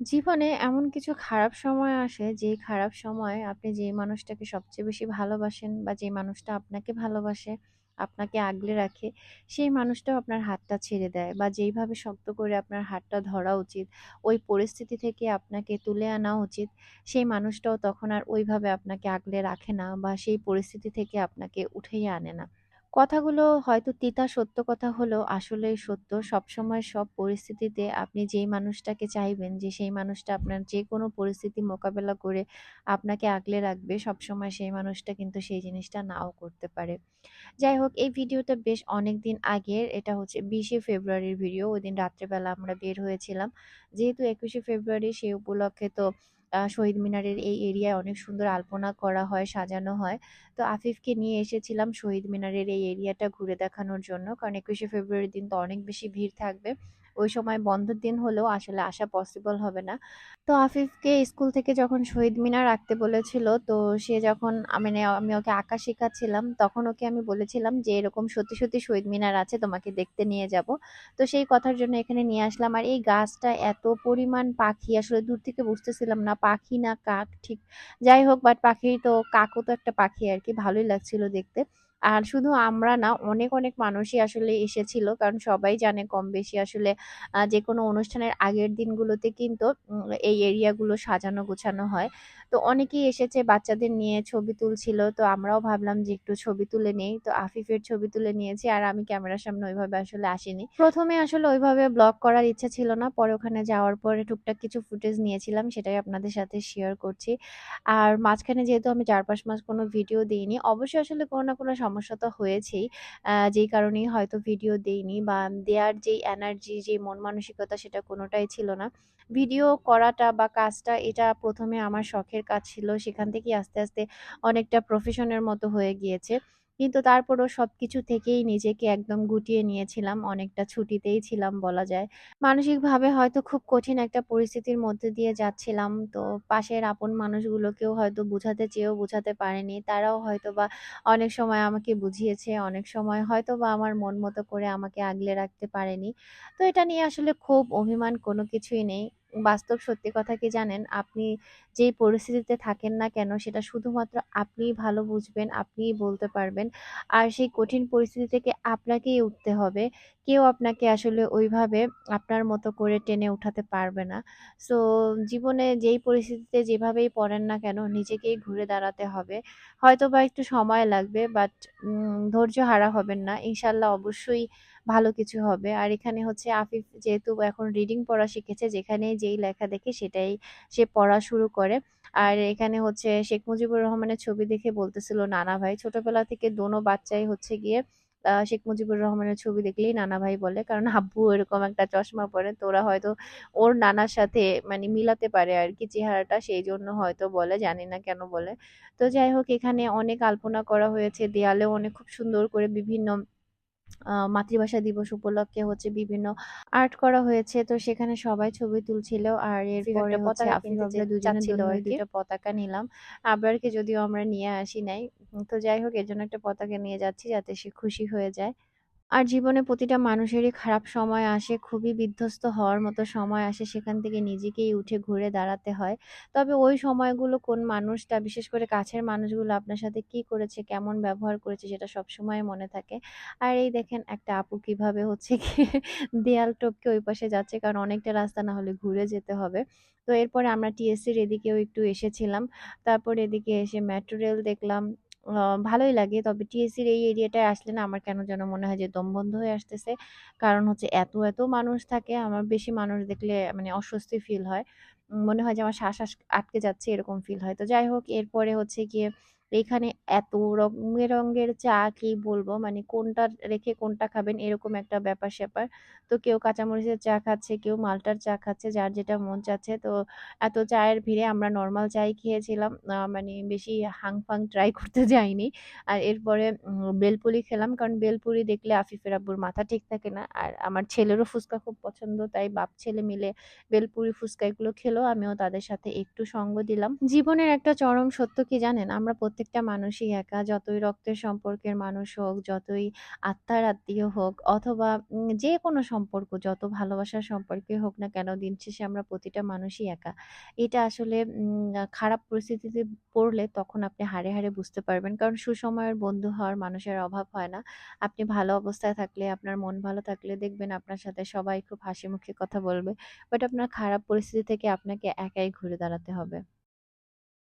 জীবনে এমন কিছু খারাপ সময় আসে, যেই খারাপ সময় আপনি যেই মানুষটাকে সবচেয়ে বেশি ভালোবাসেন বা যে মানুষটা আপনাকে ভালোবাসে, আপনাকে আগলে রাখে, সেই মানুষটাও আপনার হাতটা ছেড়ে দেয় বা যেইভাবে শক্ত করে আপনার হাতটা ধরা উচিত, ওই পরিস্থিতি থেকে আপনাকে তুলে আনা উচিত, সেই মানুষটাও তখন আর ওইভাবে আপনাকে আগলে রাখে না বা সেই পরিস্থিতি থেকে আপনাকে উঠিয়ে আনে না। কথাগুলো হয়তো তিতা সত্য কথা হলেও আসলেই সত্য। সবসময় সব পরিস্থিতিতে আপনি যেই মানুষটাকে চাইবেন যে সেই মানুষটা আপনার যে কোনো পরিস্থিতি মোকাবেলা করে আপনাকে আগলে রাখবে, সবসময় সেই মানুষটা কিন্তু সেই জিনিসটা নাও করতে পারে। যাই হোক এই ভিডিওটা বেশ অনেকদিন আগের। এটা হচ্ছে ২০শে ফেব্রুয়ারির ভিডিও। ওই দিন রাত্রেবেলা আমরা বের হয়েছিলাম। যেহেতু ২১শে ফেব্রুয়ারি সেই উপলক্ষে তো শহীদ মিনারের এই এরিয়ায় অনেক সুন্দর আলপনা করা হয়, সাজানো হয়। তো আফিফকে নিয়ে এসেছিলাম শহীদ মিনারের এই এরিয়াটা ঘুরে দেখানোর জন্য। কারণ ২১শে ফেব্রুয়ারির দিন তো অনেক বেশি ভিড় থাকবে। ওই সময় বন্ধের দিন হলেও আসলে আসা পসিবল হবে না। তো আফিফকে স্কুল থেকে যখন শহীদ মিনার আঁকতে বলেছিল, তো সে যখন মানে আমি ওকে আঁকা শেখাচ্ছিলাম, তখন ওকে আমি বলেছিলাম যে, "এরকম সত্যি, সত্যি শহীদ মিনার আছে, তোমাকে দেখতে নিয়ে যাব।" তো সেই কথার জন্য এখানে নিয়ে আসলাম। আর এই গাছটা এত পরিমাণ পাখি আসলে দূর থেকে বুঝতেছিলাম না পাখি না কাক ঠিক যাই হোক বাট পাখি তো কাকও তো একটা পাখি আর কি ভালোই লাগছিল দেখতে। আর শুধু আমরা না অনেক, অনেক মানুষই আসলে এসেছিল। কারণ সবাই জানে কম বেশি আসলে যে কোনো অনুষ্ঠানের আগের দিনগুলোতে কিন্তু এই এরিয়াগুলো সাজানো গোছানো হয়। তো অনেকেই এসেছে বাচ্চাদের নিয়ে ছবি তুলছিল। তো আমরাও ভাবলাম যে একটু ছবি তুলে নেই। তো আফিফের ছবি তুলে নিয়েছি আর আমি ক্যামেরার সামনে ওইভাবে আসলে আসিনি। প্রথমে আসলে ওইভাবে ব্লগ করার ইচ্ছা ছিল না। পরে ওখানে যাওয়ার পরে টুকটাক কিছু ফুটেজ নিয়েছিলাম সেটাই আপনাদের সাথে শেয়ার করছি। আর মাঝখানে যেহেতু আমি ৪-৫ মাস কোনো ভিডিও দিইনি অবশ্যই আসলে কোনো না কোনো সমস্যা তো হয়েছেই। যেই কারণেই হয়তো ভিডিও দেইনি বা দেয়ার যেই এনার্জি, যেই মন মানসিকতা সেটা কোনোটাই ছিল না। ভিডিও করাটা বা কাজটা এটা প্রথমে আমার শখের কাজ ছিল। সেখান থেকেই আস্তে, আস্তে অনেকটা প্রফেশনের মতো হয়ে গিয়েছে। কিন্তু তারপরও সব কিছু থেকেই নিজেকে একদম গুটিয়ে নিয়েছিলাম। অনেকটা ছুটিতেই ছিলাম বলা যায়। মানসিকভাবে হয়তো খুব কঠিন একটা পরিস্থিতির মধ্যে দিয়ে যাচ্ছিলাম। তো পাশের আপন মানুষগুলোকেও হয়তো বুঝাতে চেয়েও বুঝাতে পারেনি তারাও হয়তো বা অনেক সময় আমাকে বুঝিয়েছে, অনেক সময় হয়তো বা আমার মন মতো করে আমাকে আগলে রাখতে পারেনি। তো এটা নিয়ে আসলে খুব অভিমান কোনো কিছুই নেই। বাস্তব সত্যি কথা কি জানেন? আপনি যেই পরিস্থিতিতে থাকেন না কেন সেটা শুধুমাত্র আপনিই ভালো বুঝবেন, আপনিই বলতে পারবেন। আর সেই কঠিন পরিস্থিতি থেকে আপনাকেই উঠতে হবে। কেউ আপনাকে আসলে ওইভাবে আপনার মতো করে টেনে উঠাতে পারবে না। সো জীবনে যেই পরিস্থিতিতে যেভাবেই পড়েন না কেন নিজেকেই ঘুরে দাঁড়াতে হবে। হয়তো বা একটু সময় লাগবে বাট ধৈর্য হারা হবেন না। ইনশাল্লাহ অবশ্যই ভালো কিছু হবে। আর এখানে হচ্ছে আফিফ যেহেতু এখন রিডিং পড়া শিখেছে যেখানেই যেই লেখা দেখে সেটাই সে পড়া শুরু করে। আর এখানে হচ্ছে শেখ মুজিবুর রহমানের ছবি দেখে বলতেছিল নানা ভাই। ছোটবেলা থেকে দোনো বাচ্চাই হচ্ছে গিয়ে শেখ মুজিবুর রহমানের ছবি দেখলেই নানা ভাই বলে। কারণ আব্বু এরকম একটা চশমা পরে। তোরা হয়তো ওর নানার সাথে মানে মিলাতে পারে আর কি চেহারাটা। সেই জন্য হয়তো বলে, জানি না কেন বলে। তো যাই হোক এখানে অনেক আলপনা করা হয়েছে। দেয়ালেও অনেক খুব সুন্দর করে বিভিন্ন মাতৃভাষা দিবস উপলক্ষে হচ্ছে বিভিন্ন আর্ট করা হয়েছে। তো সেখানে সবাই ছবি তুলছিল। আর এরপরে একটা হচ্ছে পতাকা আফিফ কিনতে চে আমরা দুজনের চাচ্ছিল জন্যই আরকি। ২ টা পতাকা নিলাম। আবরারকে যদিও আমরা নিয়ে আসি নাই। তো যাই হোক এর জন্য একটা পতাকা নিয়ে যাচ্ছি যাতে সে খুশি হয়ে যায়। আর জীবনে প্রতিটা মানুষেরই খারাপ সময় আসে, খুবই বিধ্বস্ত হওয়ার মতো সময় আসে, সেখান থেকে নিজেকেই উঠে ঘুরে দাঁড়াতে হয়। তবে ওই সময়গুলো কোন মানুষটা, বিশেষ করে কাছের মানুষগুলো আপনার সাথে কি করেছে, কেমন ব্যবহার করেছে সেটা সবসময় মনে থাকে। আর এই দেখেন একটা আপু কীভাবে হচ্ছে কি দেয়াল টপকে ওই পাশে যাচ্ছে কারণ অনেকটা রাস্তা না হলে ঘুরে যেতে হবে। তো এরপরে আমরা টিএসসির এদিকেও একটু এসেছিলাম। তারপর এদিকে এসে মেট্রো রেল দেখলাম। ভালোই লাগে। তবে টিএসসির এই এরিয়াটায় আসলে না আমার কেন যেন মনে হয় যে দম বন্ধ হয়ে আসতেছে। কারণ হচ্ছে এত, এত মানুষ থাকে আমার বেশি মানুষ দেখলে মানে অস্বস্তি ফিল হয়। মনে হয় যে আমার শ্বাস আটকে যাচ্ছে এরকম ফিল হয়। তো যাই হোক এরপরে হচ্ছে গিয়ে এখানে এত রঙে রঙের চা কি বলব মানে কোনটা রেখে কোনটা খাবেন এরকম একটা ব্যাপার-স্যাপার। তো কেউ কাঁচামরিচের চা খাচ্ছে, কেউ মালটার চা খাচ্ছে যার যেটা মন চাচ্ছে। তো এত চায়ের ভিড়ে আমরা নর্মাল চাই খেয়েছিলাম। মানে বেশি হাং-ফাং ট্রাই করতে যাইনি। আর এরপরে বেলপুরি খেলাম। কারণ বেলপুরি দেখলে আফিফের আব্বুর মাথা ঠিক থাকে না। আর আমার ছেলেরও ফুচকা খুব পছন্দ। তাই বাপ-ছেলে মিলে বেলপুরি, ফুচকা এগুলো খেলো। আমিও তাদের সাথে একটু সঙ্গ দিলাম। জীবনের একটা চরম সত্য কি জানেন? আমরা প্রত্যেকটা মানুষই একা। যতই রক্তের সম্পর্কের মানুষ হোক, যতই আত্মার আত্মীয় হোক অথবা যে কোনো সম্পর্ক যত ভালোবাসার সম্পর্কে হোক না কেন, দিন শেষে আমরা প্রতিটা মানুষই একা। এটা আসলে খারাপ পরিস্থিতিতে পড়লে তখন আপনি হাড়ে, হাড়ে বুঝতে পারবেন। কারণ সুসময়ের বন্ধু হওয়ার মানুষের অভাব হয় না। আপনি ভালো অবস্থায় থাকলে, আপনার মন ভালো থাকলে দেখবেন আপনার সাথে সবাই খুব হাসি মুখে কথা বলবে। বাট আপনার খারাপ পরিস্থিতি থেকে আপনাকে একাই ঘুরে দাঁড়াতে হবে।